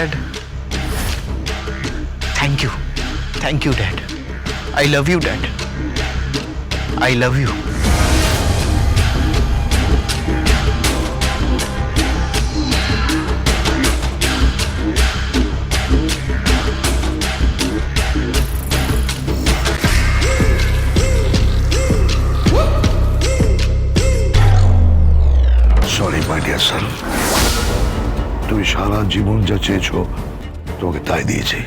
Dad. Thank you. Thank you, Dad. I love you, Dad. I love you. Sorry, my dear son. তুমি সারা জীবন যা চেয়েছো, তোমাকে তাই দিয়েছি।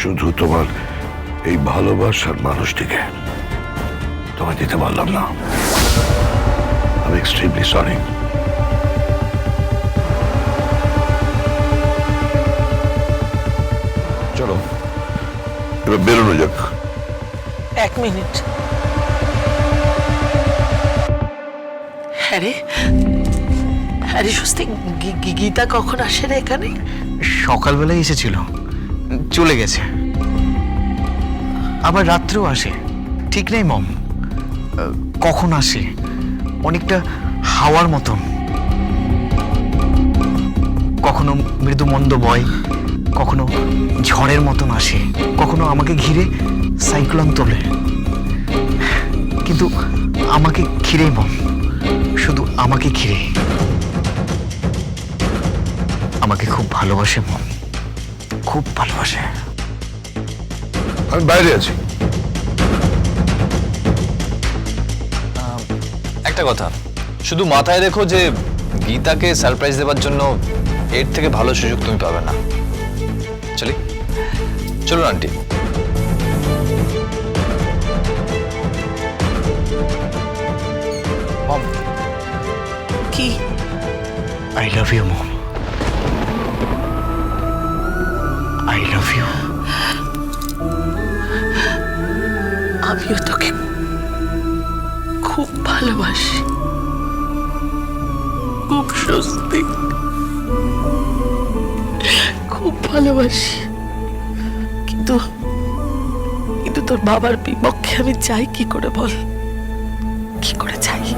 শুধু তোমার এই ভালোবাসার মানুষটিকে তোমায় দিতে পারলাম না। আমি এক্সট্রিমলি সরি চলো, এবার বেরোনো যাক। এক মিনিট। হ্যাঁ রে হ্যাঁ রে স্বস্তি গীতা কখন আসে রে এখানে? সকালবেলায় এসেছিল। চলে গেছে। আবার রাত্রেও আসে। ঠিক নেই, মম। কখন আসে? অনেকটা হাওয়ার মতন। কখনো মৃদু মন্দ বয়, কখনো ঝড়ের মতন আসে, কখনো আমাকে ঘিরে সাইক্লোন তোলে। কিন্তু আমাকে ঘিরেই মম। শুধু আমাকে ঘিরে আমাকে খুব ভালোবাসে মম খুব ভালোবাসে। আমি বাইরে আছি। একটা কথা। শুধু মাথায় রেখো যে গীতাকে সারপ্রাইজ দেওয়ার জন্য এর থেকে ভালো সুযোগ তুমি পাবে না। চলি। চলুন আন্টি। মম কি? I love you, Mom. I love you. আমিও তোকে খুব ভালোবাসি। খুব স্বস্তি। খুব ভালোবাসি। কিন্তু কিন্তু তোর বাবার বিপক্ষে আমি চাই কি করে বল? কি করে চাই?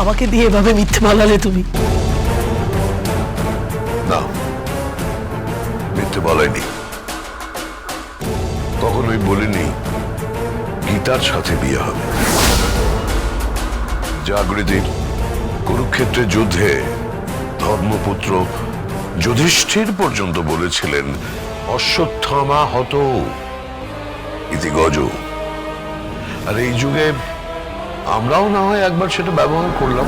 আমাকে দিয়ে এভাবে মিথ্যে বলালে তুমি? না। মিথ্যে বলাইনি। কখনোই বলিনি, গীতার সাথে বিয়ে হবে। জাগৃতির কুরুক্ষেত্রের যুদ্ধে ধর্মপুত্র যুধিষ্ঠির পর্যন্ত বলেছিলেন, অশ্বত্থামা হত ইতি গজ। আর এই যুগে আমরাও না হয় একবার সেটা ব্যবহার করলাম।